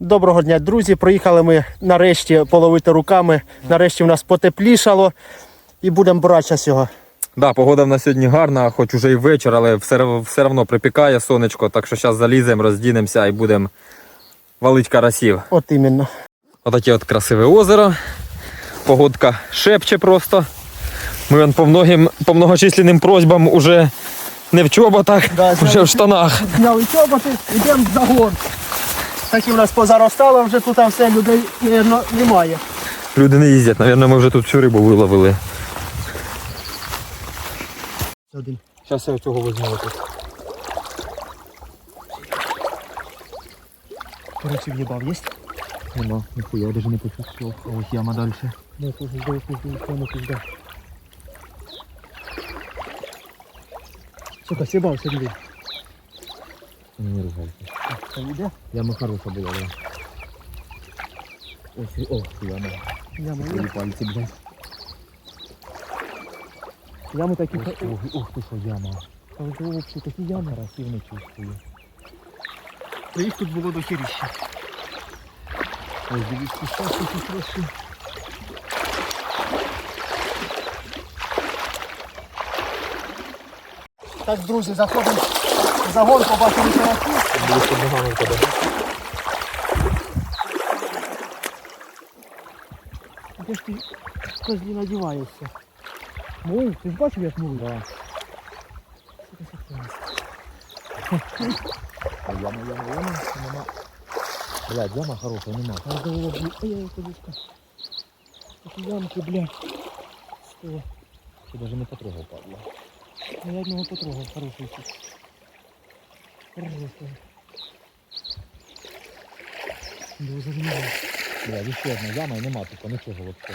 Доброго дня, друзі. Приїхали ми нарешті половити руками. Нарешті у нас потеплішало і будемо брати його. Да, погода в нас сьогодні гарна, хоч уже і вечір, але все, все одно припікає сонечко, так що зараз заліземо, роздінемося і будемо валити карасів. От іменно. Отаке от красиве озеро. Погодка шепче просто. Ми вон по многим, по многочисленним просьбам уже не в чоботах, Да, вже в штанах. Зняли чоботи, йдемо в загон. Так і в нас позаростало вже тут а все, людей наверно, немає. Люди не їздять, напевно, ми вже тут всю рибу виловили. Один. Зараз я цього візьму тут. Короче, в'їбав, є? Нема, ніхуя, я навіть не почувствував. А ось яма далі. Ну, тут жду, тут жду, тут жду. Сука, сібав сюди. Не ругайся. Це йде? Яма хороша була, да. Ось, о, яма. Яма є. пальці, блядь. Ями такі, Ох, ох, ох ти що яма. там взагалі такі ями. Карасів не чувствую. Їх тут було до хіріща. Ось дивись, що тут трошки. Так, друзі, заходимо загон, побачили тебе. Де ж ти козлі надіваєшся? Мов, ти ж бачив, як мов? Да. Яма, яма, яма, нема. Блядь, яма хороша, нема. А вона б'є? Ой, козочка. Такі ямки, бля. Що? Ти навіть не потрогав, падла. Я одного потрогав, хороший. Хороший. Дуже гнило. Блядь, ще одна яма і нема тут, нічого вообще.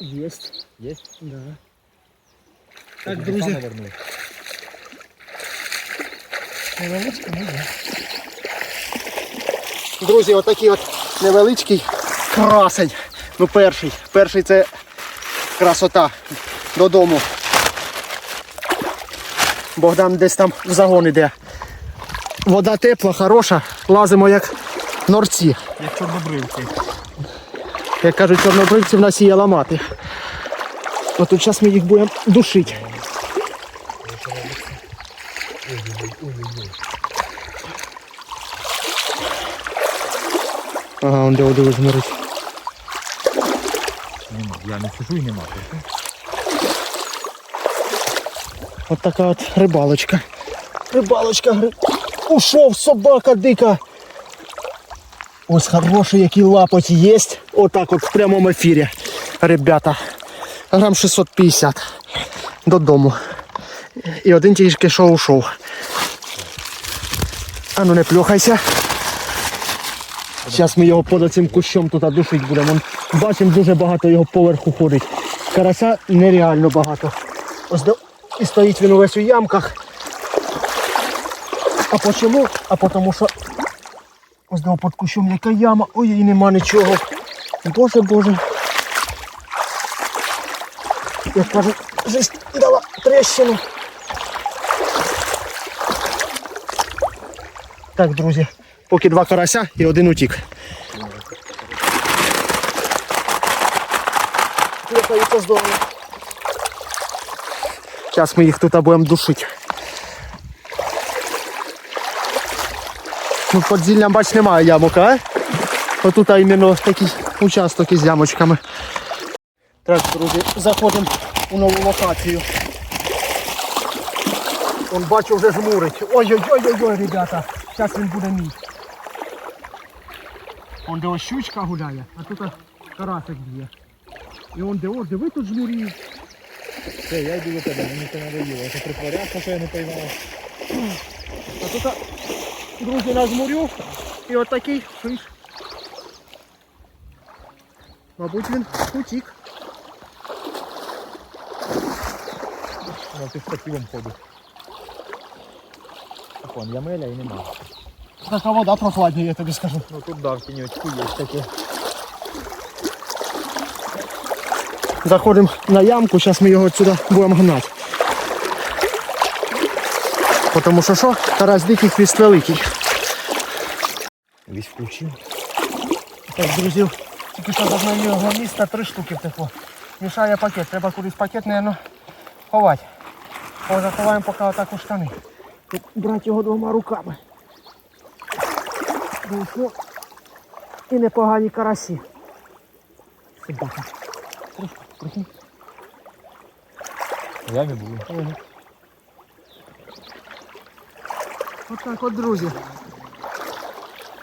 Есть. Есть? Да. Так, друзі, невеличка, ну є. Друзі, отакий от невеличкий красень. Ну перший. Перший це красота додому. Богдан десь там в загон іде. Вода тепла, хороша, лазимо як норці. Як чорнобривці. Як кажуть, чорнобривців нас є ламати. От тут зараз ми їх будемо душити. Ага, он де воду жмирить. Нема, я не сижу і нема. От така от рибалочка. Рибалочка. Ушов собака дика. Ось хороший який лапоть є. Отак от в прямому ефірі. Ребята. Грам 650. Додому. І один тільки що ушов. А ну не плюхайся. Зараз ми його поза цим кущом тут душить будемо. Бачимо, дуже багато його поверху ходить. Карася нереально багато. Ось до... І стоїть він увесь у ямках. А по чому? А тому що ось до під кущом яка яма. Ой, і нема нічого. Боже, боже. Як кажуть, жизнь дала трещину. Так, друзі, поки два карася і один утік. Плюхаються здорово. Зараз ми їх тут будемо душити. Ну, під зіллям, бач, немає ямок, а? Отут а, іменно такий участок із ямочками. Так, друзі, заходимо у нову локацію. Он бачу вже жмурить. Ой-ой-ой-ой, ребята. Зараз він буде мій. Он де ось щучка гуляє, а тут карасик б'є. І он де, о, диви тут жмурів. Все, я йду до тебе, мені це надоїло. Я ще притворявся, що я не поймав. А тут, друзі, нажмурю і от такий фиш. Мабуть, він утік. Ну, ти з пасівом ходиш. Так вон, ямеля і нема. Така вода прохладніє, я тобі скажу. Ну тут да, в тіньочку є таке. Заходимо на ямку, зараз ми його сюди будемо гнати. Тому що що? Карась дикий хвіст великий. Весь включив. Так, друзі, тільки що з одного міста три штуки втекло. Мішає пакет. Треба кудись пакет, мабуть, ховати. О, заховаємо поки отак у штани. Тут брати його двома руками. Вийшло. І непогані карасі. Собака. Трошки, прикинь. Я не буду. Ага. Отак от, друзі.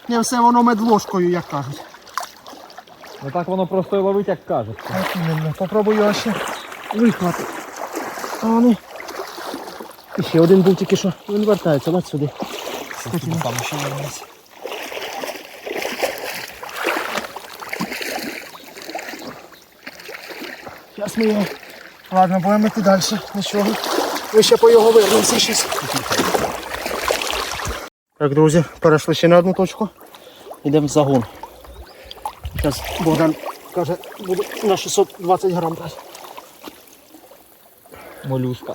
Не все воно медложкою, як кажуть. Ну так воно просто і ловить, як кажуть. Так, іменно. Попробую його ще вихвати. А ну. І ще один був тільки що. Він вертається, бач сюди. Там ще є. Ми його. Ладно, будемо йти далі. Нічого. Ми ще по його вернемося щось. Так, друзі, перейшли ще на одну точку. Йдемо в загон. Зараз Богдан каже, буде на 620 грам брати. Молюска.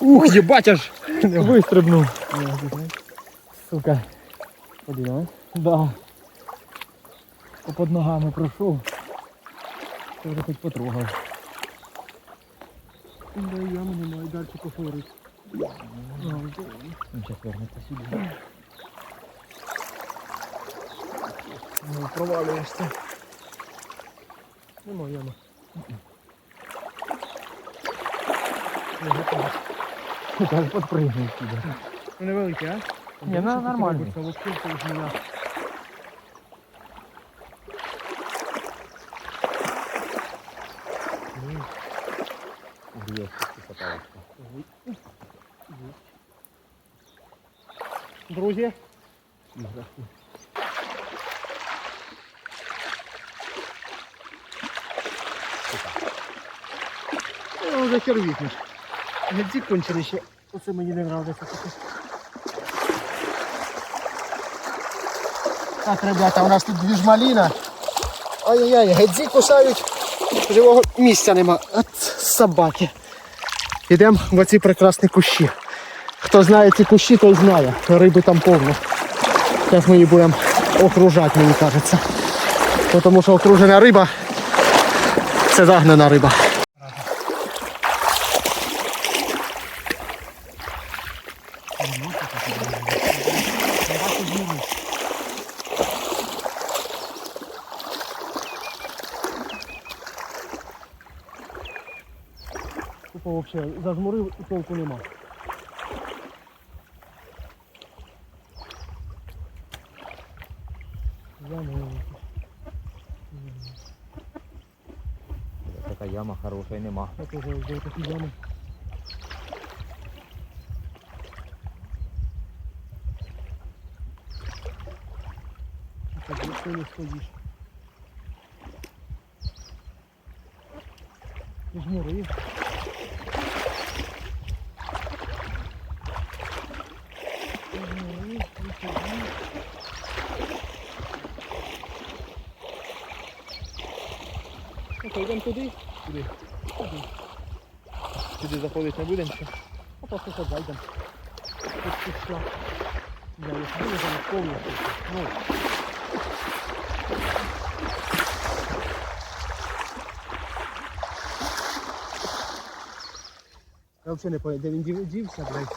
Ух, єбать аж вистрибнув. Сука. Один, Да. Попод ногами пройшов. Ти вже хоч потрогав. Да, ями немає, далі пофорить. Він зараз вернеться сюди. Ну, провалюєшся. Нема ями. Не готово. Зараз підпригнув сюди. Ну невеликий, а? Ні, ну, нормальний. Це лобки, це вже я. Друзі, Ну, вже хер вікнеш. Гельці кончили ще. Оце мені не нравиться. Так, ребята, у нас тут двіж маліна. Ай-яй-яй, гедзі кусають. Живого місця нема. От собаки. Йдемо в оці прекрасні кущі. Хто знає ці кущі, той знає. Риби там повно. Зараз ми її будемо окружати, мені кажеться. Тому що окружена риба це загнана риба. Тупо вообще зажмурив і толку нема. Така яма хороша нема. Тоже вже такі ями. Ти ти не стоїш. Жмурив. Жмурив, не стоїш. Йдемо туди? Туди. Туди. Туди заходити не будемо ще. А просто що зайдемо. Тут пішла. Я їх вилежала повністю. Ну. Я взагалі не пам'ятаю, де він дів- дівся, блядь.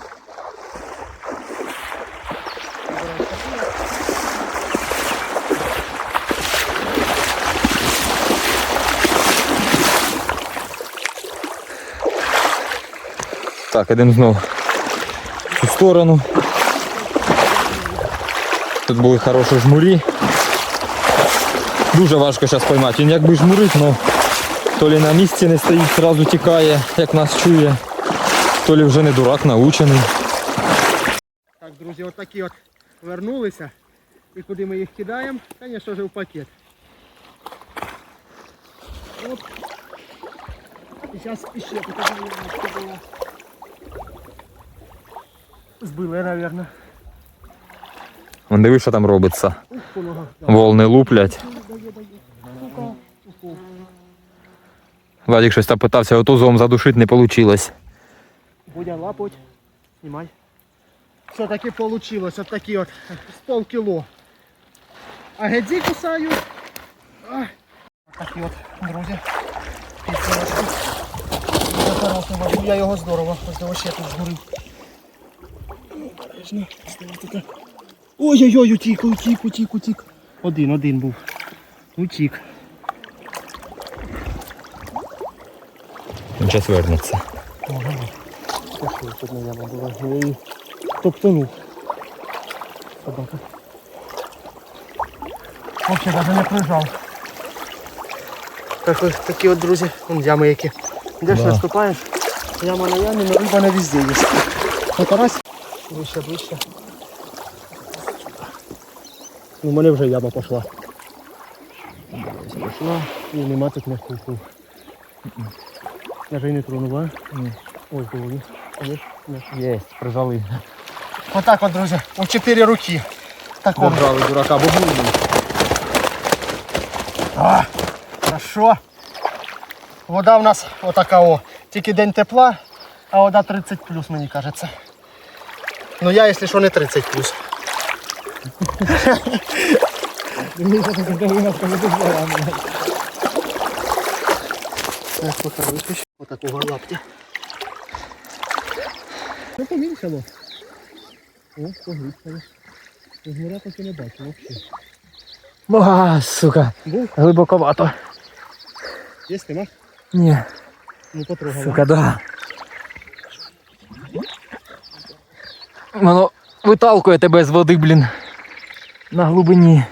Так, ідемо знову в цю сторону. Тут були хороші жмурі. Дуже важко зараз поймати. Він якби жмурить, але то лі на місці не стоїть, одразу тікає, як нас чує, то лі вже не дурак научений. Так, друзі, от такі от вернулися. І куди ми їх кидаємо? Звісно ж, в пакет. Оп. І зараз іще покажу. Збили, мабуть. Вон диви, що там робиться. Волни луплять. Владик щось там питався отузом задушити, не вийшло. Будя лапоть. Знімай. Все-таки вийшло, от такі от з полкіло. А гедзі кусають. Такі от, друзі. Я його здорово. Ось ще тут згорив. Обережно. Ой-ой-ой, утік, утік, утік, утік. Один, один був. Утік. Він зараз вернеться. Це що тут не яма була? Я її топтанув. Собака. Взагалі навіть не прижав. Так ось такі от, друзі, вон ями які. Де ж Да. наступаєш? Яма на ямі, але риба не везде є. Ну, карась. Ближче, ближче. Ну, в мене вже яма пішла. Пішла. І нема тут не купив. Я вже й не тронув, а? Ось доволі. Є? Ні. Є, прижали. Отак от, друзі, у чотири руки. Такому. Забрали дурака, бо. А, хорошо. Вода в нас отака о. Тільки день тепла, а вода 30 плюс, мені кажеться. Ну я, якщо що, не 30 плюс. Так, поки випущу. Отакого лапті. Ну, помільшало. О, погрузкало. Згора поки не бачу, взагалі. А, сука, Був? глибоковато. Є, нема? Ні, Ну, потрогала. сука, да. Воно виталкує тебе з води, блін. На глибині.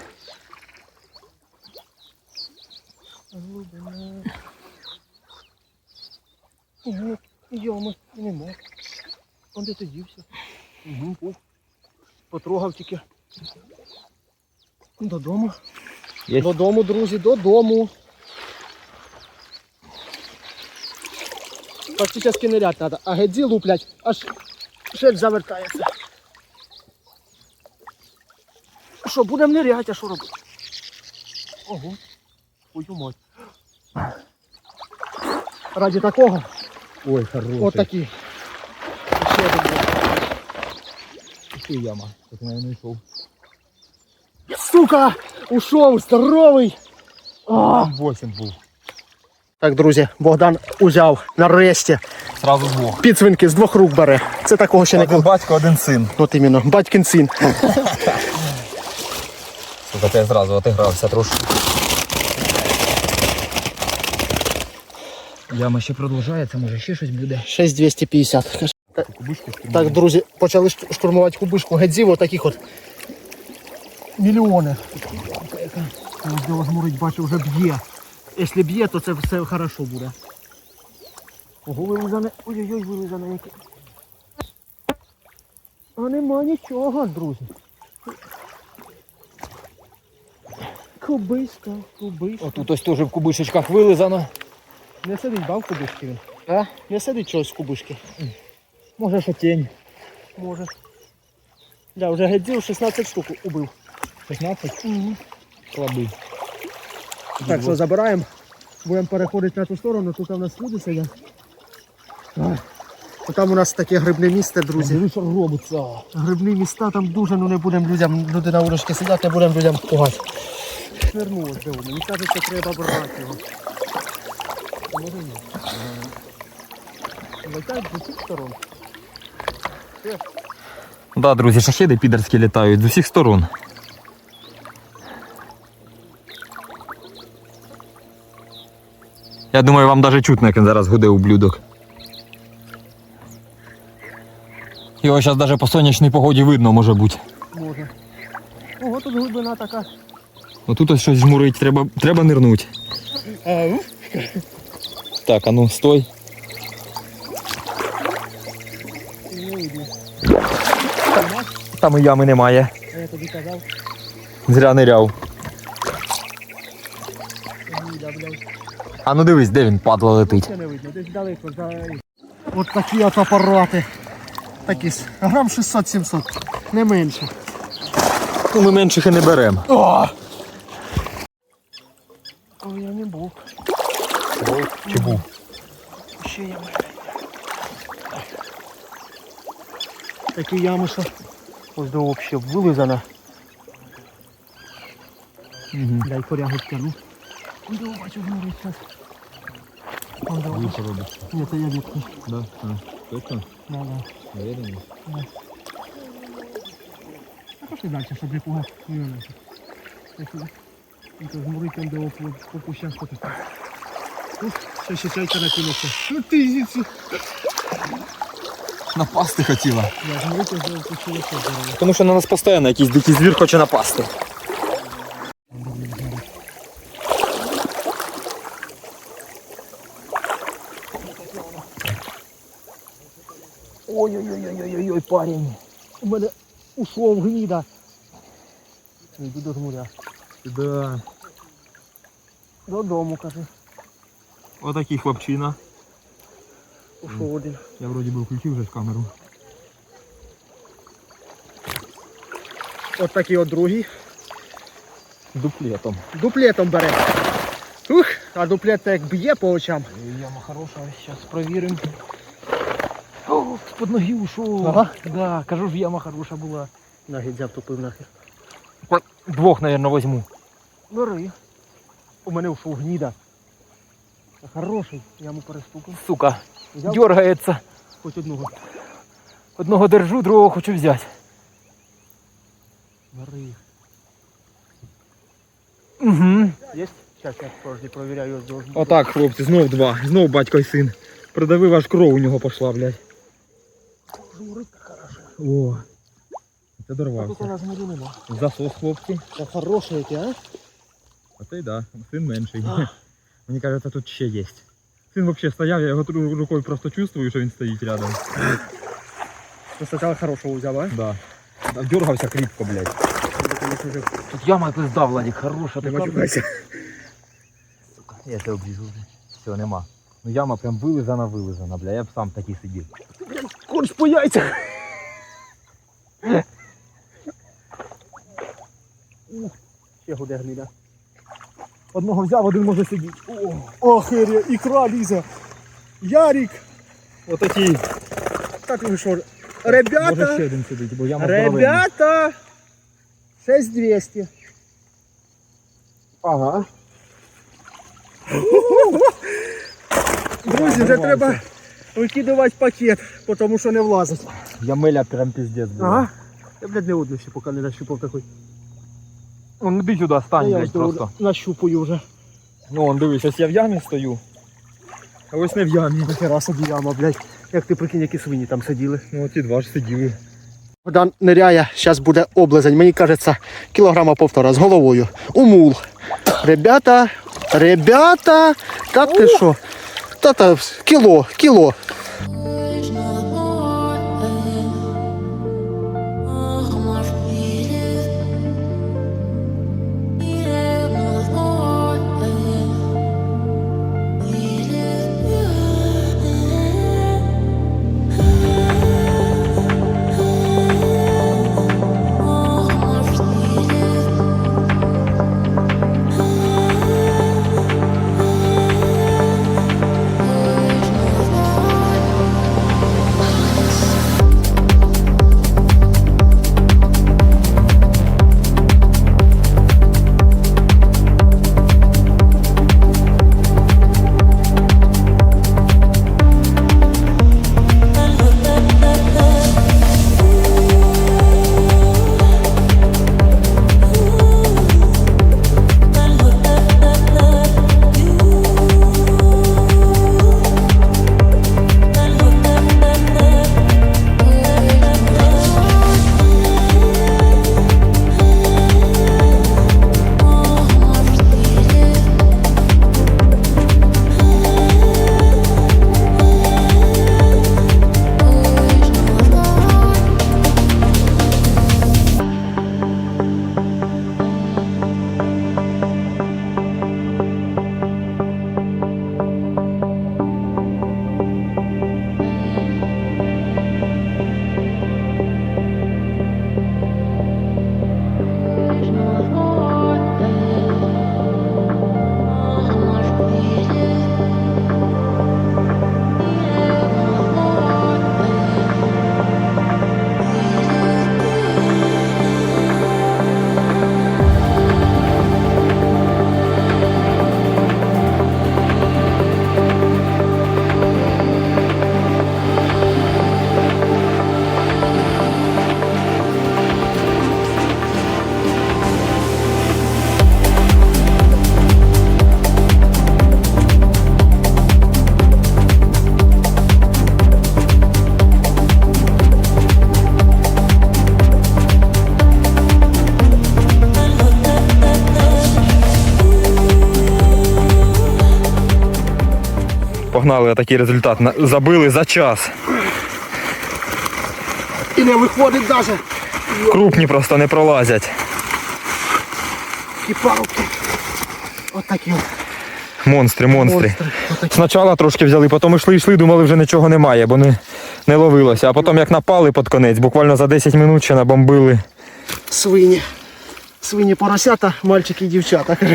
Глибина. Йома, нема. Он де дівся? Угу. Потрогав тільки. Додому. Є. Додому, друзі, додому. Практически нырять треба, а гедзі луплять, аж шель завертається. Що, будемо ниряти, а що робити? Ого, твою мать. Раді такого, Ой, хороший. от такі. Ще один. Ти яма. Тут не знайшов. Сука! Ушов, здоровий! А! 8 був. Так, друзі, Богдан узяв нарешті Сразу двох. підсвинки з двох рук бере. Це такого ще не Один було. батько, один син. От іменно, батькин син. Сука, ти зразу отигрався трошки. Яма ще продовжується, може ще щось буде. 6250. Кубишки Так, друзі, почали шту- штурмувати кубишку гедзів, отаких от мільйони. Де жмурить, бачу, вже б'є. Якщо б'є, то це все хорошо буде. Ого, вилизане. Ой-ой-ой, вилизане яке. А нема нічого, друзі. Кубиська, кубиська. Отут ось теж в кубишечках вилизано. Не сидить, да, в кубишки він? А? Не сидить чогось в кубишки. Може, що тінь. Може. Да, вже гедзів 16 штук убив. 16? Слабий. Так, що забираємо. Будемо переходити на ту сторону, тут у нас люди сидять. А, Там у нас таке грибне місце, друзі. Дивись, що робиться. Грибні міста там дуже, ну не будемо людям, люди на вуличці сидять, не будемо людям пугати. Де воно. Мені кажуть, що треба брати його. Може ні. Летять з усіх сторон. Да, друзі, шахеди підерські літають з усіх сторон. Я думаю, вам навіть чутно, як він зараз гуде ублюдок. Його зараз навіть по сонячній погоді видно, може бути. Може. Ого, тут глибина така. Отут ось щось жмурить, треба, треба нирнути. Так, а ну стой. Там і ями немає. Я тобі казав, Зря ниряв. А ну дивись, де він падло летить. Не видно, десь далеко. От такі от апарати. Такі грам 600-700, не менше. Ну, ми менших і не беремо. Ой, я не був. Чи був? Ще я Такі ями, що ось до взагалі вилизана. Угу. Дай корягу стягну. До бачу, горить зараз. До Вийшов робиш. Ні, це я відкрив. Да? А, точно? Да, да. Наверное. А пошли далі, щоб не пугати. Не надо. Пошли. Ну, то змурить там до по, по кущам що таке. Ух, ще ще чайка накинувся. Ну ти звідси. Напасти хотіла. Я змурить до по кущам здорово. Тому що на нас постійно якийсь дикий звір хоче напасти. Ой-ой-ой-ой-ой, парень. У мене ушов гніда. Йду до жмуря. Да. Додому, каже. Отакий хлопчина. Ушов один. Я вроді би включив вже камеру. От такий от другий. Дуплетом. Дуплетом бере. Ух, а дуплет як б'є по очам. Яма хороша, зараз провіримо. О, з-под ноги ушов. Ага. Да, кажу ж, яма хороша була. На гідзя втопив нахер. Двох, мабуть, возьму. Бери. У мене ушов гніда. Хороший, я йому перестукав. Сука, Взяв дергається. хоч одного. Одного держу, другого хочу взяти. Бери. Угу. Є? Зараз я справді провіряю ось до Отак, хлопці, знов два. Знов батько і син. Придавив аж кров у нього пішла, блядь. Журить хорошо. О. Це тут у дорвався. нас гнилі нема. Засос, хлопці. Це хороший який, а? А цей да, син менший. Мені кажеться, тут ще є. Син взагалі стояв, я його рукою просто чувствую, що він стоїть рядом. Спочатку хорошого взяв, а? Да. Дергався кріпко, блядь. Тут яма пизда, Владик, хороша. не така, матюкайся. Сука, я це обріжу. Все, нема. Ну яма прям вилизана, вилизана, бля. Я б сам такий сидів. Корч по яйцях. Ух, Ще гуде гнида. Одного взяв, один може сидіти. О, ох, ікра лізе. Ярик. Отакий. Так ви що? Може Ребята, ще один сидить, бо яма здоровенна. ребята. 6200. Ага. Друзі, вже треба викидувати пакет, тому що не влазить. Ямеля прям пиздец була. Ага. Я, блядь, не одну ще поки не нащупав такий. Он іди сюди, стань, я блядь, просто. нащупую вже. Ну, он дивись, ось я в ямі стою. А ось не в ямі. Ніхера собі яма, блядь. Як ти прикинь, які свині там сиділи. Ну, ті два ж сиділи. Богдан ниряє, зараз буде облизень. Мені кажеться, кілограма півтора з головою. Умул. Ребята, ребята, та ти що? Та та кіло, кіло. Погнали такий результат. Забили за час. І не виходить навіть. Крупні просто не пролазять. І парубки. Отакі. от Монстри, монстри. монстри. Спочатку трошки взяли, потім йшли, йшли, думали, вже нічого немає, бо не, не ловилося. А потім як напали під конець, буквально за 10 минут ще набомбили. Свині. Свині поросята, мальчики і дівчата.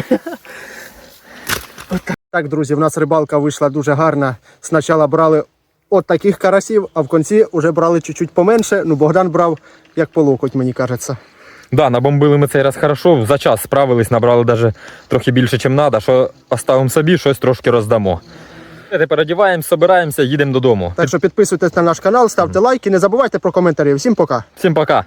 Так, друзі, в нас рибалка вийшла дуже гарна. Спочатку брали от таких карасів, а в кінці вже брали чуть-чуть поменше. Ну, Богдан брав як по локоть, мені кажеться. Да, набомбили ми цей раз хорошо, за час справились, набрали навіть трохи більше, ніж треба. Що оставимо собі, щось трошки роздамо. Тепер одягаємося, збираємося, їдемо додому. Так що підписуйтесь на наш канал, ставте лайки, не забувайте про коментарі. Всім пока! Всім пока!